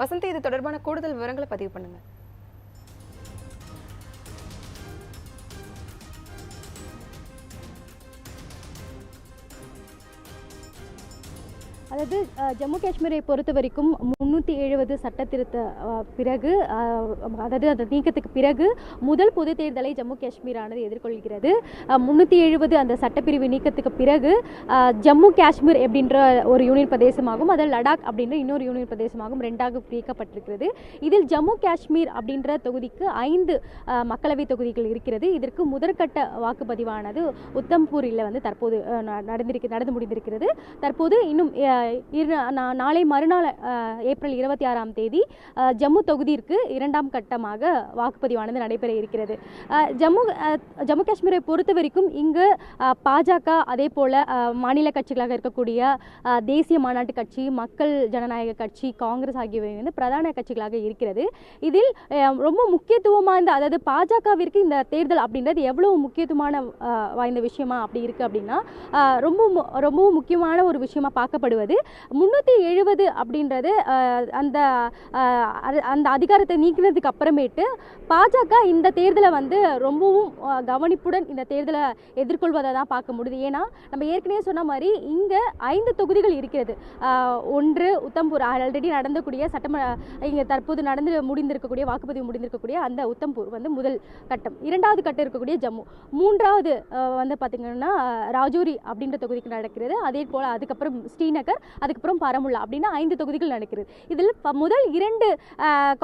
வசந்தி இது தொடர்பான கூடுதல் விவரங்களை பதிவு பண்ணுங்க. அதாவது ஜம்மு காஷ்மீரை பொறுத்த வரைக்கும் முந்நூற்றி எழுபது சட்ட திருத்த பிறகு அதாவது அந்த நீக்கத்துக்கு பிறகு முதல் பொது தேர்தலை ஜம்மு காஷ்மீரானது எதிர்கொள்கிறது. முந்நூற்றி எழுபது அந்த சட்டப்பிரிவு நீக்கத்துக்கு பிறகு ஜம்மு காஷ்மீர் அப்படின்ற ஒரு யூனியன் பிரதேசமாகவும் அதில் லடாக் அப்படின்ற இன்னொரு யூனியன் பிரதேசமாகவும் ரெண்டாக பிரிக்கப்பட்டிருக்கிறது. இதில் ஜம்மு காஷ்மீர் அப்படின்ற தொகுதிக்கு ஐந்து மக்களவை தொகுதிகள் இருக்கிறது. இதற்கு முதற்கட்ட வாக்குப்பதிவானது உத்தம்பூரில் வந்து தற்போது ந- நடந்திருக்கு நடந்து முடிந்திருக்கிறது. தற்போது இன்னும் இரு நாளை மறுநாள் ஏப்ரல் இருபத்தி ஆறாம் தேதி ஜம்மு தொகுதிற்கு இரண்டாம் கட்டமாக வாக்குப்பதிவானது நடைபெற இருக்கிறது. ஜம்மு ஜம்மு காஷ்மீரை பொறுத்த வரைக்கும் இங்கு பாஜக அதே போல் மாநில கட்சிகளாக இருக்கக்கூடிய தேசிய மாநாட்டு கட்சி மக்கள் ஜனநாயக கட்சி காங்கிரஸ் ஆகியவை வந்து பிரதான கட்சிகளாக இருக்கிறது. இதில் ரொம்ப முக்கியத்துவமாக இந்த அதாவது பாஜகவிற்கு இந்த தேர்தல் அப்படின்றது எவ்வளவு முக்கியத்துவமான வாய்ந்த விஷயமா அப்படி இருக்குது அப்படின்னா ரொம்ப ரொம்பவும் முக்கியமான ஒரு விஷயமா பார்க்கப்படுவது முந்நூற்றி எழுபது அப்படின்றது அந்த அந்த அதிகாரத்தை நீக்கினதுக்கு அப்புறமேட்டு பாஜக இந்த தேர்தலை வந்து ரொம்பவும் கவனிப்புடன் இந்த தேர்தலை எதிர்கொள்வதை தான் பார்க்க முடியுது. ஏன்னா நம்ம ஏற்கனவே சொன்ன மாதிரி இங்கே ஐந்து தொகுதிகள் இருக்கிறது. ஒன்று உத்தம்பூர் ஆல்ரெடி நடந்தக்கூடிய சட்டமன்ற இங்கே தற்போது நடந்து முடிந்திருக்கக்கூடிய வாக்குப்பதிவு முடிந்திருக்கக்கூடிய அந்த உத்தம்பூர் வந்து முதல் கட்டம். இரண்டாவது கட்டம் இருக்கக்கூடிய ஜம்மு. மூன்றாவது வந்து பார்த்திங்கன்னா ராஜோரி அப்படின்ற தொகுதிக்கு நடக்கிறது. அதே போல் அதுக்கப்புறம் ஸ்ரீநகர் அதுக்கப்புறம் பரமுல்லா அப்படின்னா ஐந்து தொகுதிகள் நடக்கிறது. இதில் முதல் இரண்டு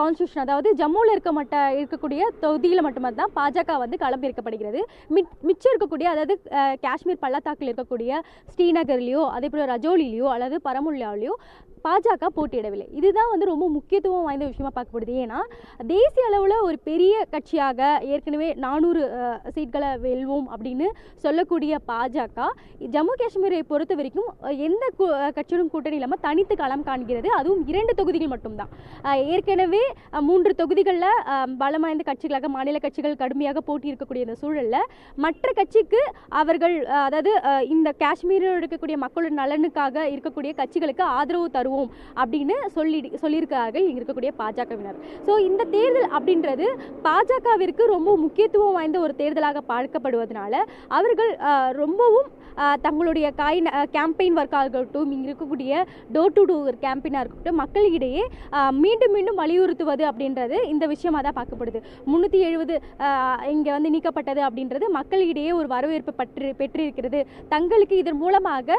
கான்ஸ்டியூஷன் அதாவது ஜம்முவில் இருக்க மட்ட இருக்கக்கூடிய தொகுதியில் மட்டும்தான் பாஜக வந்து களமிறக்கப்படுகிறது மிட் மிச்சம் இருக்கக்கூடிய அதாவது காஷ்மீர் பள்ளத்தாக்கில் இருக்கக்கூடிய ஸ்ரீநகர்லேயோ அதே போல் ரஜோலிலேயோ அல்லது பரமுல்லாவிலையோ பாஜக போட்டியிடவில்லை. இதுதான் வந்து ரொம்ப முக்கியத்துவம் வாய்ந்த விஷயமா பார்க்கப்படுது. ஏன்னா தேசிய அளவில் ஒரு பெரிய கட்சியாக ஏற்கனவே நானூறு சீட்களை வெல்வோம் அப்படின்னு சொல்லக்கூடிய பாஜக ஜம்மு காஷ்மீரை பொறுத்த வரைக்கும் எந்த கட்சியிலும் கட்சியுடன் கூட்டணி இல்லாமல் தனித்து களம் காண்கிறது. அதுவும் இரண்டு தொகுதிகள் மட்டும்தான். ஏற்கனவே மூன்று தொகுதிகளில் பலம் வாய்ந்த கட்சிகளாக மாநில கட்சிகள் கடுமையாக போட்டி இருக்கக்கூடிய இந்த சூழலில் மற்ற கட்சிக்கு அவர்கள் அதாவது இந்த காஷ்மீரில் இருக்கக்கூடிய மக்களோட நலனுக்காக இருக்கக்கூடிய கட்சிகளுக்கு ஆதரவு தரும் தருவோம் அப்படின்னு சொல்லி சொல்லியிருக்கிறார்கள் இங்கே இருக்கக்கூடிய பாஜகவினர். ஸோ இந்த தேர்தல் அப்படின்றது பாஜகவிற்கு ரொம்ப முக்கியத்துவம் வாய்ந்த ஒரு தேர்தலாக பார்க்கப்படுவதனால அவர்கள் ரொம்பவும் தங்களுடைய காய் கேம்பெயின் ஒர்க்காக இருக்கட்டும் இங்கே இருக்கக்கூடிய டோர் டு டோர் கேம்பெயினாக இருக்கட்டும் மக்களிடையே மீண்டும் மீண்டும் வலியுறுத்துவது அப்படின்றது இந்த விஷயமாக தான் பார்க்கப்படுது. முந்நூற்றி எழுபது இங்கே வந்து நீக்கப்பட்டது அப்படின்றது மக்களிடையே ஒரு வரவேற்பு பற்றி பெற்றிருக்கிறது. தங்களுக்கு இதன் மூலமாக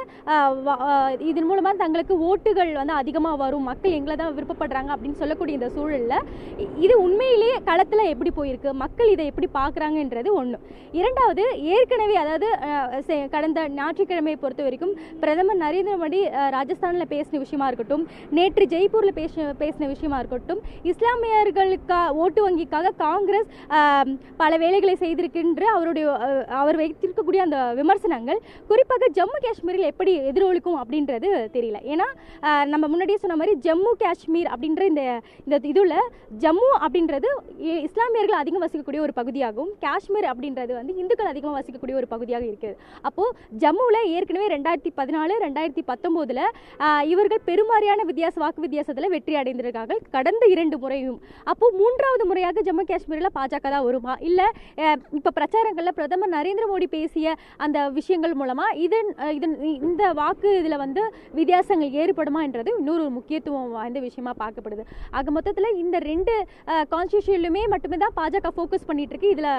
இதன் மூலமாக தங்களுக்கு ஓட்டுகள் வந்து அதிகமாக வரும் மக்கள் எங்களை தான் விருப்பப்படுறாங்க அப்படின்னு சொல்லக்கூடிய இந்த சூழலில் இது உண்மையிலேயே களத்தில் எப்படி போயிருக்கு மக்கள் இதை எப்படி பார்க்குறாங்கன்றது ஒன்று இரண்டாவது ஏற்கனவே அதாவது கடந்த ஞாயிற்றுக்கிழமையை பொறுத்த வரைக்கும் பிரதமர் நரேந்திர மோடி ராஜஸ்தானில் பேசின விஷயமா இருக்கட்டும் நேற்று ஜெய்ப்பூரில் பேச பேசின விஷயமா இருக்கட்டும் இஸ்லாமியர்களுக்கா ஓட்டு வங்கிக்காக காங்கிரஸ் பல வேலைகளை செய்திருக்கின்ற அவருடைய அவர் வைத்திருக்கக்கூடிய அந்த விமர்சனங்கள் குறிப்பாக ஜம்மு காஷ்மீரில் எப்படி எதிரொலிக்கும் அப்படின்றது தெரியல. ஏன்னா நம்ம முன்னாடியே சொன்ன மாதிரி ஜம்மு காஷ்மீர் அப்படின்ற இந்த இந்த இதில் ஜம்மு அப்படின்றது இ- இஸ்லாமியர்கள் அதிகம் வசிக்கக்கூடிய ஒரு பகுதியாகவும் காஷ்மீர் அப்படின்றது வந்து இந்துக்கள் அதிகமாக வசிக்கக்கூடிய ஒரு பகுதியாக இருக்குது. அப்போது ஜம்முவில் ஏற்கனவே ரெண்டாயிரத்தி பதினாலு ரெண்டாயிரத்தி பத்தொம்போதில் இவர்கள் பெருமாறியான வித்தியாச வாக்கு வித்தியாசத்தில் வெற்றி அடைந்திருக்கார்கள். கடந்த இரண்டு முறையும். அப்போது மூன்றாவது முறையாக ஜம்மு காஷ்மீரில் பாஜக தான் வருமா? இல்லை இப்போ பிரச்சாரங்களில் பிரதமர் நரேந்திர மோடி பேசிய அந்த விஷயங்கள் மூலமாக இதன் இதன் இந்த வாக்கு இதில் வந்து வித்தியாசங்கள் ஏற்படுமா அப்படின்றது இன்னொரு ஒரு முக்கியத்துவம் வாய்ந்த விஷயமா பார்க்கப்படுது. ஆக மொத்தத்தில் இந்த ரெண்டு கான்ஸ்டியூஷன்லையுமே மட்டுமே தான் பாஜக ஃபோக்கஸ் பண்ணிட்டு இருக்கு இதில்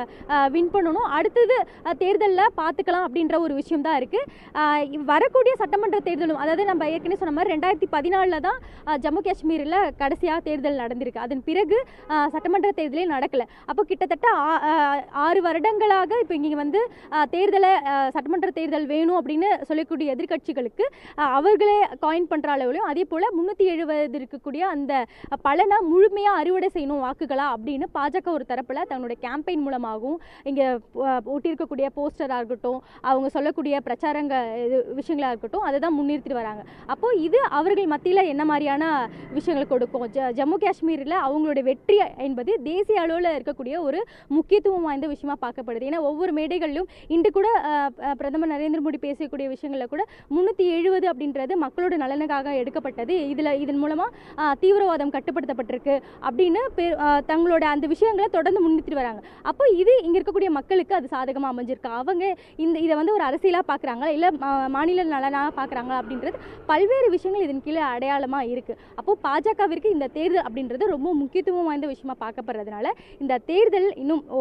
வின் பண்ணணும். அடுத்தது தேர்தலில் பார்த்துக்கலாம் அப்படின்ற ஒரு விஷயம் தான் இருக்குது வரக்கூடிய சட்டமன்ற தேர்தலும் அதாவது நம்ம ஏற்கனவே சொன்ன மாதிரி ரெண்டாயிரத்தி பதினாலில் தான் ஜம்மு காஷ்மீரில் கடைசியாக தேர்தல் நடந்திருக்கு. அதன் பிறகு சட்டமன்ற தேர்தலே நடக்கல. அப்போ கிட்டத்தட்ட ஆறு வருடங்களாக இப்போ இங்கே வந்து தேர்தலை சட்டமன்ற தேர்தல் வேணும் அப்படின்னு சொல்லக்கூடிய எதிர்க்கட்சிகளுக்கு அவர்களே காயின் பண்ணுற அளவுலையும் அதே போல் முந்நூற்றி எழுபது இருக்கக்கூடிய அந்த பலனை முழுமையாக அறுவடை செய்யணும் வாக்குகளா அப்படின்னு பாஜக ஒரு தரப்பில் தன்னுடைய கேம்பெயின் மூலமாகவும் இங்கே ஒட்டியிருக்கக்கூடிய போஸ்டராக இருக்கட்டும் அவங்க சொல்லக்கூடிய பிரச்சாரங்க இது விஷயங்களாக இருக்கட்டும் அதை தான் முன்னிறுத்திட்டு வராங்க. அப்போது இது அவர்கள் மத்தியில் என்ன மாதிரியான விஷயங்கள் கொடுக்கும்? ஜ ஜம்மு காஷ்மீரில் அவங்களுடைய வெற்றி என்பது தேசிய அளவில் இருக்கக்கூடிய ஒரு முக்கியத்துவம் வாய்ந்த விஷயமா பார்க்கப்படுது. ஏன்னா ஒவ்வொரு மேடைகளிலும் இன்று கூட பிரதமர் நரேந்திர மோடி பேசக்கூடிய விஷயங்களில் கூட முந்நூற்றி எழுபது அப்படின்றது மக்களோட நலனுக்காக எடுக்க நீக்கப்பட்டது இதில் இதன் மூலமாக தீவிரவாதம் கட்டுப்படுத்தப்பட்டிருக்கு அப்படின்னு பெ- தங்களோட அந்த விஷயங்களை தொடர்ந்து முன்னிறுத்திட்டு வராங்க. அப்போ இது இங்கே இருக்கக்கூடிய மக்களுக்கு அது சாதகமாக அமைஞ்சிருக்கு. அவங்க இந்த இதை வந்து ஒரு அரசியலாக பார்க்குறாங்களா இல்லை மாநில நலனாக பார்க்குறாங்களா அப்படின்றது பல்வேறு விஷயங்கள் இதன் கீழே அடையாளமாக இருக்குது அப்போது பாஜகவிற்கு இந்த தேர்தல் அப்படின்றது ரொம்ப முக்கியத்துவம் வாய்ந்த விஷயமா பார்க்கப்படுறதுனால இந்த தேர்தல் இன்னும் ஓ,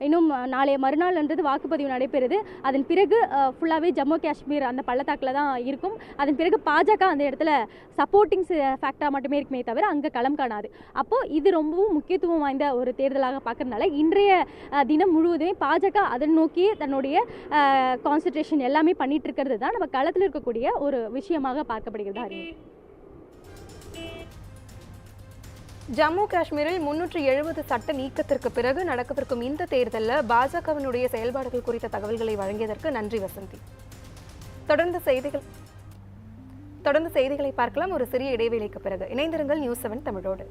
இன்னும் நாளைய மறுநாள்ன்றது வாக்குப்பதிவு நடைபெறுது. அதன் பிறகு ஃபுல்லாகவே ஜம்மு காஷ்மீர் அந்த பள்ளத்தாக்கில் தான் இருக்கும். அதன் பிறகு பாஜக அந்த இடத்துல சப்போர்ட்டிங் ஃபேக்டராக மட்டுமே இருக்குமே தவிர அங்கே களம் காணாது. அப்போது இது ரொம்பவும் முக்கியத்துவம் வாய்ந்த ஒரு தேர்தலாக பார்க்கறதுனால இன்றைய தினம் முழுவதுமே பாஜக அதன் நோக்கியே தன்னுடைய கான்சன்ட்ரேஷன் எல்லாமே பண்ணிட்டு இருக்கிறது தான் நம்ம களத்தில் இருக்கக்கூடிய ஒரு விஷயமாக பார்க்கப்படுகிறது ஹரி ஜம்மு காஷ்மீரில் முன்னூற்றி எழுபது சட்ட நீக்கத்திற்கு பிறகு நடக்கவிருக்கும் இந்த தேர்தலில் பாஜகவினுடைய செயல்பாடுகள் குறித்த தகவல்களை வழங்கியதற்கு நன்றி வசந்தி. தொடர்ந்து செய்திகள் தொடர்ந்து செய்திகளை பார்க்கலாம். ஒரு சிறிய இடைவேளைக்கு பிறகு இணைந்திருங்கள் நியூஸ் செவன் தமிழோடு.